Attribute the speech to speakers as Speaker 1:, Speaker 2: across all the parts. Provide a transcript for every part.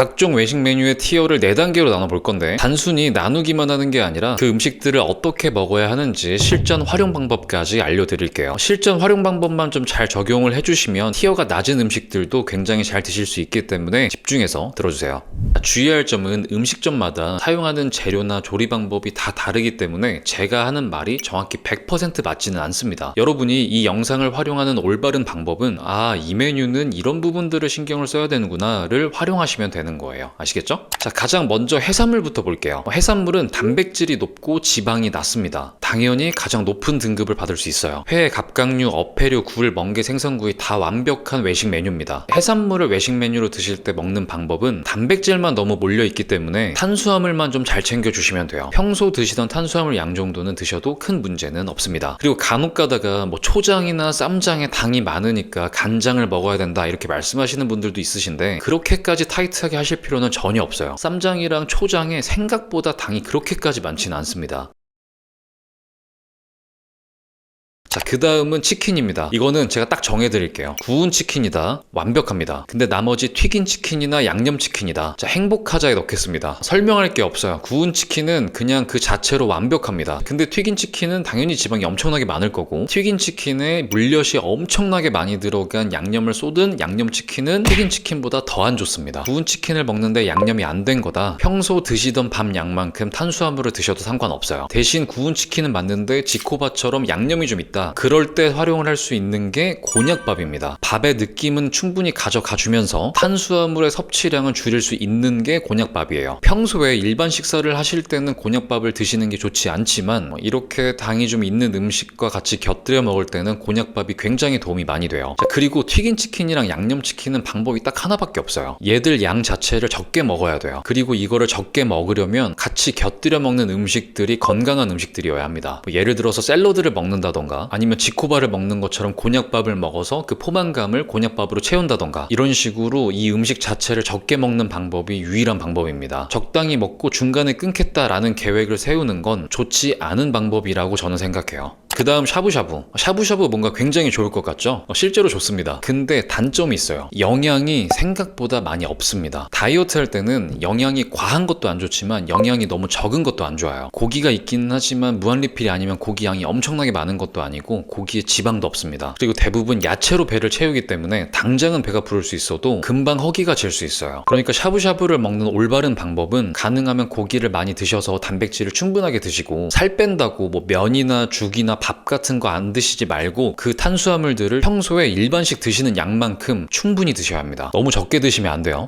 Speaker 1: 각종 외식 메뉴의 티어를 4단계로 나눠볼 건데 단순히 나누기만 하는 게 아니라 그 음식들을 어떻게 먹어야 하는지 실전 활용 방법까지 알려드릴게요. 실전 활용 방법만 좀 잘 적용을 해주시면 티어가 낮은 음식들도 굉장히 잘 드실 수 있기 때문에 집중해서 들어주세요. 주의할 점은 음식점마다 사용하는 재료나 조리 방법이 다 다르기 때문에 제가 하는 말이 정확히 100% 맞지는 않습니다. 여러분이 이 영상을 활용하는 올바른 방법은 아, 이 메뉴는 이런 부분들을 신경을 써야 되는구나를 활용하시면 되는 거예요. 아시겠죠? 자, 가장 먼저 해산물부터 볼게요. 해산물은 단백질이 높고 지방이 낮습니다. 당연히 가장 높은 등급을 받을 수 있어요. 회, 갑각류, 어패류, 굴, 멍게, 생선구이 다 완벽한 외식 메뉴입니다. 해산물을 외식 메뉴로 드실 때 먹는 방법은 단백질만 너무 몰려 있기 때문에 탄수화물만 좀 잘 챙겨 주시면 돼요. 평소 드시던 탄수화물 양 정도는 드셔도 큰 문제는 없습니다. 그리고 간혹 가다가 뭐 초장이나 쌈장에 당이 많으니까 간장을 먹어야 된다 이렇게 말씀하시는 분들도 있으신데 그렇게까지 타이트하게 하실 필요는 전혀 없어요. 쌈장이랑 초장에 생각보다 당이 그렇게까지 많지는 않습니다. 자, 그 다음은 치킨입니다. 이거는 제가 딱 정해드릴게요. 구운 치킨이다. 완벽합니다. 근데 나머지 튀긴 치킨이나 양념 치킨이다. 자, 행복하자에 넣겠습니다. 설명할 게 없어요. 구운 치킨은 그냥 그 자체로 완벽합니다. 근데 튀긴 치킨은 당연히 지방이 엄청나게 많을 거고, 튀긴 치킨에 물엿이 엄청나게 많이 들어간 양념을 쏟은 양념 치킨은 튀긴 치킨보다 더 안 좋습니다. 구운 치킨을 먹는데 양념이 안 된 거다. 평소 드시던 밥 양만큼 탄수화물을 드셔도 상관없어요. 대신 구운 치킨은 맞는데 지코바처럼 양념이 좀 있다. 그럴 때 활용을 할 수 있는 게 곤약밥입니다. 밥의 느낌은 충분히 가져가 주면서 탄수화물의 섭취량은 줄일 수 있는 게 곤약밥이에요. 평소에 일반 식사를 하실 때는 곤약밥을 드시는 게 좋지 않지만 뭐 이렇게 당이 좀 있는 음식과 같이 곁들여 먹을 때는 곤약밥이 굉장히 도움이 많이 돼요. 자, 그리고 튀긴 치킨이랑 양념 치킨은 방법이 딱 하나밖에 없어요. 얘들 양 자체를 적게 먹어야 돼요. 그리고 이거를 적게 먹으려면 같이 곁들여 먹는 음식들이 건강한 음식들이어야 합니다. 뭐 예를 들어서 샐러드를 먹는다던가 아니면 지코바를 먹는 것처럼 곤약밥을 먹어서 그 포만감을 곤약밥으로 채운다던가 이런 식으로 이 음식 자체를 적게 먹는 방법이 유일한 방법입니다. 적당히 먹고 중간에 끊겠다라는 계획을 세우는 건 좋지 않은 방법이라고 저는 생각해요. 그 다음 샤브샤브. 샤브샤브 뭔가 굉장히 좋을 것 같죠? 어, 실제로 좋습니다. 근데 단점이 있어요. 영양이 생각보다 많이 없습니다. 다이어트 할 때는 영양이 과한 것도 안 좋지만 영양이 너무 적은 것도 안 좋아요. 고기가 있기는 하지만 무한리필이 아니면 고기 양이 엄청나게 많은 것도 아니고 고기에 지방도 없습니다. 그리고 대부분 야채로 배를 채우기 때문에 당장은 배가 부를 수 있어도 금방 허기가 질 수 있어요. 그러니까 샤브샤브를 먹는 올바른 방법은 가능하면 고기를 많이 드셔서 단백질을 충분하게 드시고 살 뺀다고 뭐 면이나 죽이나 밥 같은 거 안 드시지 말고 그 탄수화물들을 평소에 일반식 드시는 양만큼 충분히 드셔야 합니다. 너무 적게 드시면 안 돼요.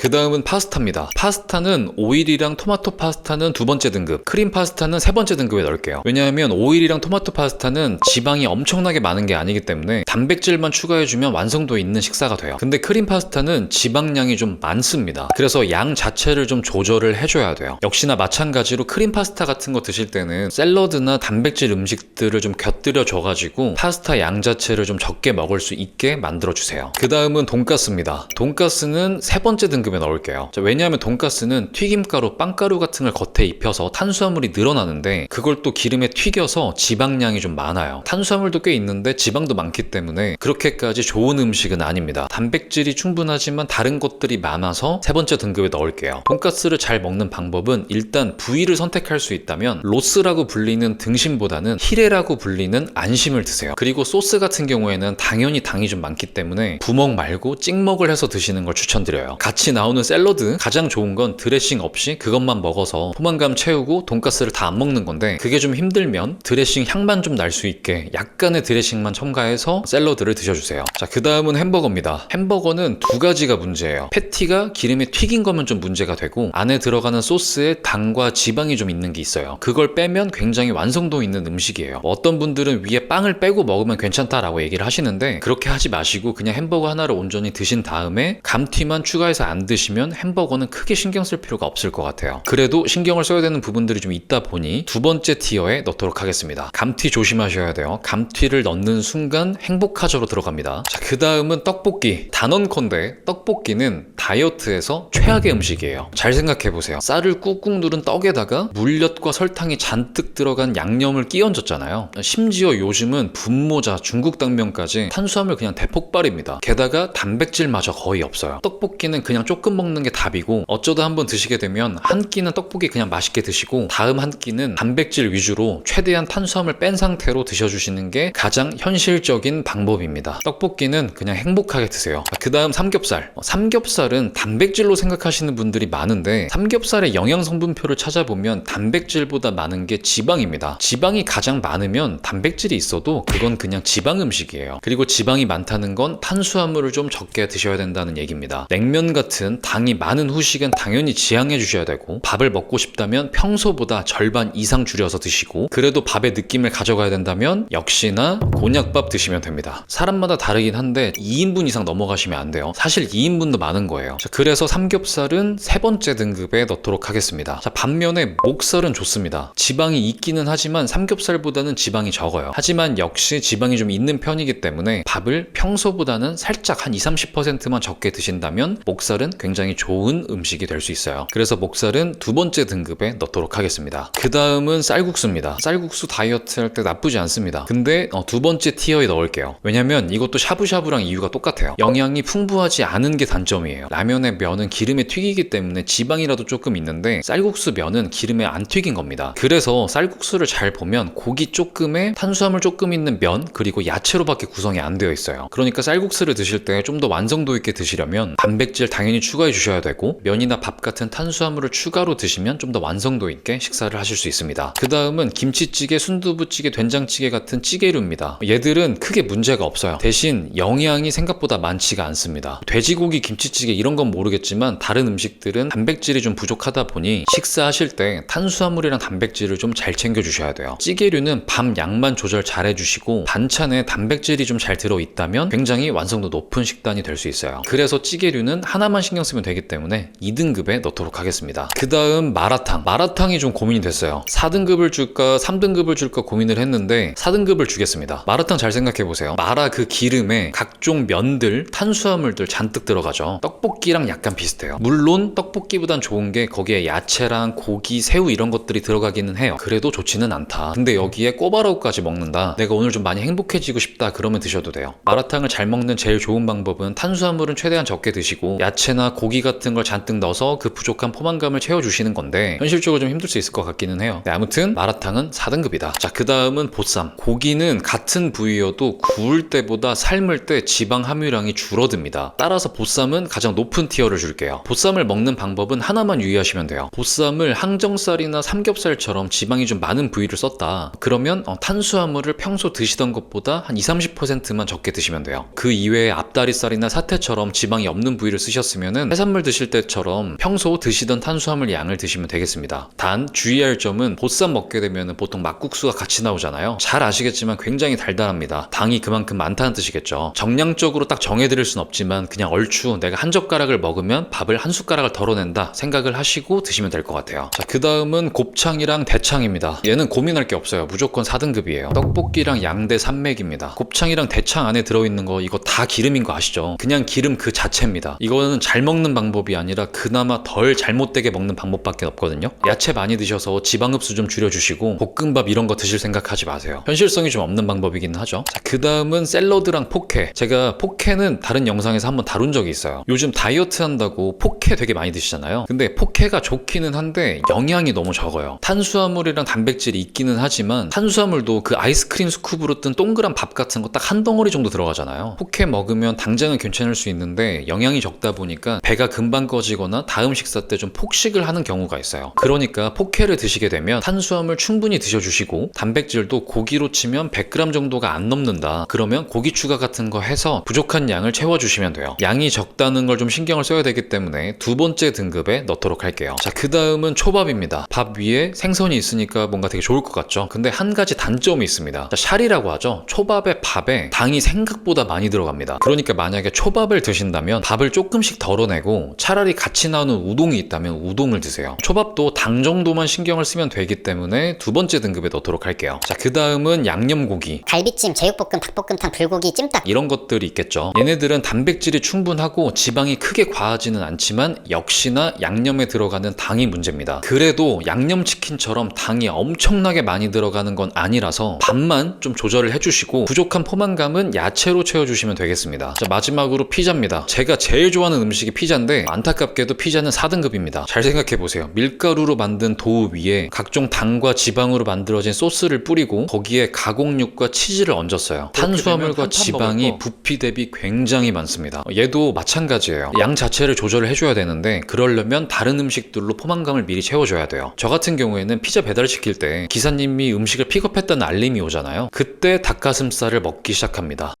Speaker 1: 그 다음은 파스타입니다. 파스타는 오일이랑 토마토 파스타는 두 번째 등급, 크림 파스타는 세 번째 등급에 넣을게요. 왜냐하면 오일이랑 토마토 파스타는 지방이 엄청나게 많은 게 아니기 때문에 단백질만 추가해주면 완성도 있는 식사가 돼요. 근데 크림 파스타는 지방량이 좀 많습니다. 그래서 양 자체를 좀 조절을 해줘야 돼요. 역시나 마찬가지로 크림 파스타 같은 거 드실 때는 샐러드나 단백질 음식들을 좀 곁들여 줘가지고 파스타 양 자체를 좀 적게 먹을 수 있게 만들어주세요. 그 다음은 돈가스입니다. 돈가스는 세 번째 등급 등급에 넣을게요. 자, 왜냐하면 돈가스는 튀김가루, 빵가루 같은 걸 겉에 입혀서 탄수화물이 늘어나는데 그걸 또 기름에 튀겨서 지방량이 좀 많아요. 탄수화물도 꽤 있는데 지방도 많기 때문에 그렇게까지 좋은 음식은 아닙니다. 단백질이 충분하지만 다른 것들이 많아서 세 번째 등급에 넣을게요. 돈가스를 잘 먹는 방법은 일단 부위를 선택할 수 있다면 로스라고 불리는 등심보다는 히레라고 불리는 안심을 드세요. 그리고 소스 같은 경우에는 당연히 당이 좀 많기 때문에 부먹 말고 찍먹을 해서 드시는 걸 추천드려요. 같이 나오는 샐러드 가장 좋은 건 드레싱 없이 그것만 먹어서 포만감 채우고 돈가스를 다 안 먹는 건데 그게 좀 힘들면 드레싱 향만 좀 날 수 있게 약간의 드레싱만 첨가해서 샐러드 를 드셔주세요. 자, 그 다음은 햄버거입니다. 햄버거는 두 가지가 문제예요. 패티가 기름에 튀긴 거면 좀 문제가 되고 안에 들어가는 소스에 당과 지방이 좀 있는 게 있어요. 그걸 빼면 굉장히 완성도 있는 음식이에요. 어떤 분들은 위에 빵을 빼고 먹으면 괜찮다라고 얘기를 하시는데 그렇게 하지 마시고 그냥 햄버거 하나를 온전히 드신 다음에 감튀만 추가해서 안 드시면 햄버거는 크게 신경 쓸 필요가 없을 것 같아요. 그래도 신경을 써야 되는 부분들이 좀 있다 보니 두 번째 티어에 넣도록 하겠습니다. 감튀 조심하셔야 돼요. 감튀를 넣는 순간 행 복하저로 들어갑니다. 자, 그 다음은 떡볶이. 단언컨대 떡볶이는 다이어트에서 최악의 음식이에요. 잘 생각해 보세요. 쌀을 꾹꾹 누른 떡에다가 물엿과 설탕이 잔뜩 들어간 양념을 끼 얹었잖아요. 심지어 요즘은 분모자, 중국 당면까지 탄수화물 그냥 대폭발입니다. 게다가 단백질마저 거의 없어요. 떡볶이는 그냥 조금 먹는 게 답이고 어쩌다 한번 드시게 되면 한 끼는 떡볶이 그냥 맛있게 드시고 다음 한 끼는 단백질 위주로 최대한 탄수화물 뺀 상태로 드셔주시는 게 가장 현실적인 방법입니다. 떡볶이는 그냥 행복하게 드세요. 그 다음 삼겹살. 어, 삼겹살은 단백질로 생각하시는 분들이 많은데 삼겹살의 영양 성분표를 찾아보면 단백질보다 많은 게 지방입니다. 지방이 가장 많으면 단백질이 있어도 그건 그냥 지방 음식이에요. 그리고 지방이 많다는 건 탄수화물을 좀 적게 드셔야 된다는 얘기입니다. 냉면 같은 당이 많은 후식은 당연히 지양해 주셔야 되고 밥을 먹고 싶다면 평소보다 절반 이상 줄여서 드시고 그래도 밥의 느낌을 가져가야 된다면 역시나 곤약밥 드시면 됩니다. 사람마다 다르긴 한데 2인분 이상 넘어가시면 안 돼요. 사실 2인분도 많은 거예요. 자, 그래서 삼겹살은 세 번째 등급에 넣도록 하겠습니다. 자, 반면에 목살은 좋습니다. 지방이 있기는 하지만 삼겹살보다는 지방이 적어요. 하지만 역시 지방이 좀 있는 편이기 때문에 밥을 평소보다는 살짝 한 20, 30%만 적게 드신다면 목살은 굉장히 좋은 음식이 될 수 있어요. 그래서 목살은 두 번째 등급에 넣도록 하겠습니다. 그 다음은 쌀국수입니다. 쌀국수 다이어트 할 때 나쁘지 않습니다. 근데 어, 두 번째 티어에 넣을게요. 왜냐면 이것도 샤브샤브랑 이유가 똑같아요. 영양이 풍부하지 않은 게 단점이에요. 라면의 면은 기름에 튀기기 때문에 지방이라도 조금 있는데 쌀국수 면은 기름에 안 튀긴 겁니다. 그래서 쌀국수를 잘 보면 고기 조금에 탄수화물 조금 있는 면 그리고 야채로밖에 구성이 안 되어 있어요. 그러니까 쌀국수를 드실 때 좀 더 완성도 있게 드시려면 단백질 당연히 추가해 주셔야 되고 면이나 밥 같은 탄수화물을 추가로 드시면 좀 더 완성도 있게 식사를 하실 수 있습니다. 그 다음은 김치찌개, 순두부찌개, 된장찌개 같은 찌개류입니다. 얘들은 크게 문제 가 없어요. 대신 영양이 생각보다 많지가 않습니다. 돼지고기 김치찌개 이런 건 모르겠지만 다른 음식들은 단백질이 좀 부족하다 보니 식사하실 때 탄수화물이랑 단백질을 좀 잘 챙겨 주셔야 돼요. 찌개류는 밥 양만 조절 잘 해주시고 반찬에 단백질이 좀 잘 들어 있다면 굉장히 완성도 높은 식단이 될 수 있어요. 그래서 찌개류는 하나만 신경 쓰면 되기 때문에 2등급에 넣도록 하겠습니다. 그 다음 마라탕. 마라탕이 좀 고민이 됐어요. 4등급을 줄까 3등급을 줄까 고민을 했는데 4등급을 주겠습니다. 마라탕 잘 생각해 보세요. 마라 그 기름에 각종 면들, 탄수화물들 잔뜩 들어가죠. 떡볶이랑 약간 비슷해요. 물론 떡볶이보단 좋은 게 거기에 야채랑 고기, 새우 이런 것들이 들어가기는 해요. 그래도 좋지는 않다. 근데 여기에 꼬바로우까지 먹는다. 내가 오늘 좀 많이 행복해지고 싶다. 그러면 드셔도 돼요. 마라탕을 잘 먹는 제일 좋은 방법은 탄수화물은 최대한 적게 드시고 야채나 고기 같은 걸 잔뜩 넣어서 그 부족한 포만감을 채워주시는 건데 현실적으로 좀 힘들 수 있을 것 같기는 해요. 네, 아무튼 마라탕은 4등급이다. 자, 그 다음은 보쌈. 고기는 같은 부위여도 구울 때보다 삶을 때 지방 함유량이 줄어듭니다. 따라서 보쌈은 가장 높은 티어를 줄게요. 보쌈을 먹는 방법은 하나만 유의하시면 돼요. 보쌈을 항정살이나 삼겹살처럼 지방이 좀 많은 부위를 썼다. 그러면 어, 탄수화물을 평소 드시던 것보다 한 20, 30%만 적게 드시면 돼요. 그 이외에 앞다리살이나 사태처럼 지방이 없는 부위를 쓰셨으면 해산물 드실 때처럼 평소 드시던 탄수화물 양을 드시면 되겠습니다. 단 주의할 점은 보쌈 먹게 되면 보통 막국수가 같이 나오잖아요. 잘 아시겠지만 굉장히 달달합니다. 당이 그만큼 많다는 뜻이겠죠. 정량적으로 딱 정해드릴 순 없지만 그냥 얼추 내가 한 젓가락을 먹으면 밥을 한 숟가락을 덜어낸다 생각을 하시고 드시면 될 것 같아요. 자, 그 다음은 곱창이랑 대창입니다. 얘는 고민할 게 없어요. 무조건 4등급이에요. 떡볶이랑 양대 산맥입니다. 곱창이랑 대창 안에 들어있는 거 이거 다 기름인 거 아시죠? 그냥 기름 그 자체입니다. 이거는 잘 먹는 방법이 아니라 그나마 덜 잘못되게 먹는 방법밖에 없거든요. 야채 많이 드셔서 지방 흡수 좀 줄여주시고 볶음밥 이런 거 드실 생각하지 마세요. 현실성이 좀 없는 방법이긴 하죠. 자, 그 다음은 샐러드랑 포케. 제가 포케는 다른 영상에서 한번 다룬 적이 있어요. 요즘 다이어트 한다고 포케 되게 많이 드시잖아요. 근데 포케가 좋기는 한데 영양이 너무 적어요. 탄수화물이랑 단백질이 있기는 하지만 탄수화물도 그 아이스크림 스쿱으로 뜬 동그란 밥 같은 거 딱 한 덩어리 정도 들어가잖아요. 포케 먹으면 당장은 괜찮을 수 있는데 영양이 적다 보니까 배가 금방 꺼지거나 다음 식사 때 좀 폭식을 하는 경우가 있어요. 그러니까 포케를 드시게 되면 탄수화물 충분히 드셔주시고 단백질도 고기로 치면 100g 정도가 안 넘는다. 그러면 고기 추가 같은 거 해서 부족한 양을 채워주시면 돼요. 양이 적다는 걸 좀 신경을 써야 되기 때문에 두 번째 등급에 넣도록 할게요. 자, 그 다음은 초밥입니다. 밥 위에 생선이 있으니까 뭔가 되게 좋을 것 같죠? 근데 한 가지 단점이 있습니다. 자, 샬이라고 하죠. 초밥에 밥에 당이 생각보다 많이 들어갑니다. 그러니까 만약에 초밥을 드신다면 밥을 조금씩 덜어내고 차라리 같이 나오는 우동이 있다면 우동을 드세요. 초밥도 당 정도만 신경을 쓰면 되기 때문에 두 번째 등급에 넣도록 할게요. 자, 그 다음은 양념고기.
Speaker 2: 갈비찜, 제육볶음, 닭볶음탕, 불고기, 찜닭.
Speaker 1: 이런 것들이 있겠죠. 얘네들은 단백질이 충분하고 지방이 크게 과하지는 않지만 역시나 양념에 들어가는 당이 문제입니다. 그래도 양념치킨처럼 당이 엄청나게 많이 들어가는 건 아니라서 밥만 좀 조절을 해주시고 부족한 포만감은 야채로 채워주시면 되겠습니다. 자, 마지막으로 피자입니다. 제가 제일 좋아하는 음식이 피자인데 안타깝게도 피자는 4등급입니다. 잘 생각해 보세요. 밀가루로 만든 도우 위에 각종 당과 지방으로 만들어진 소스를 뿌리고 거기에 가공육과 치즈를 얹었어요. 탄수화물과 지방이. 부피 대비 굉장히 많습니다. 얘도 마찬가지예요. 양 자체를 조절을 해줘야 되는데 그러려면 다른 음식들로 포만감을 미리 채워줘야 돼요. 저 같은 경우에는 피자 배달 시킬 때 기사님이 음식을 픽업했다는 알림이 오잖아요. 그때 닭가슴살을 먹기 시작합니다.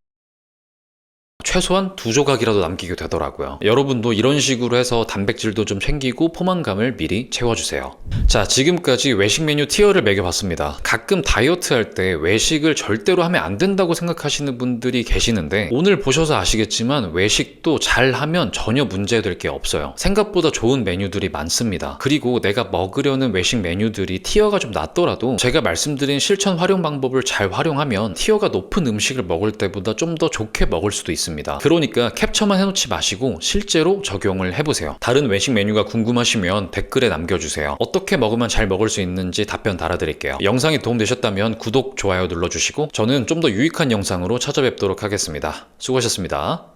Speaker 1: 최소한 두 조각이라도 남기게 되더라고요. 여러분도 이런 식으로 해서 단백질도 좀 챙기고 포만감을 미리 채워주세요. 자, 지금까지 외식 메뉴 티어를 매겨봤습니다. 가끔 다이어트 할 때 외식을 절대로 하면 안 된다고 생각하시는 분들이 계시는데 오늘 보셔서 아시겠지만 외식도 잘 하면 전혀 문제될 게 없어요. 생각보다 좋은 메뉴들이 많습니다. 그리고 내가 먹으려는 외식 메뉴들이 티어가 좀 낮더라도 제가 말씀드린 실천 활용 방법을 잘 활용하면 티어가 높은 음식을 먹을 때보다 좀 더 좋게 먹을 수도 있습니다. 그러니까 캡처만 해놓지 마시고 실제로 적용을 해보세요. 다른 외식 메뉴가 궁금하시면 댓글에 남겨주세요. 어떻게 먹으면 잘 먹을 수 있는지 답변 달아드릴게요. 영상이 도움되셨다면 구독, 좋아요 눌러주시고 저는 좀 더 유익한 영상으로 찾아뵙도록 하겠습니다. 수고하셨습니다.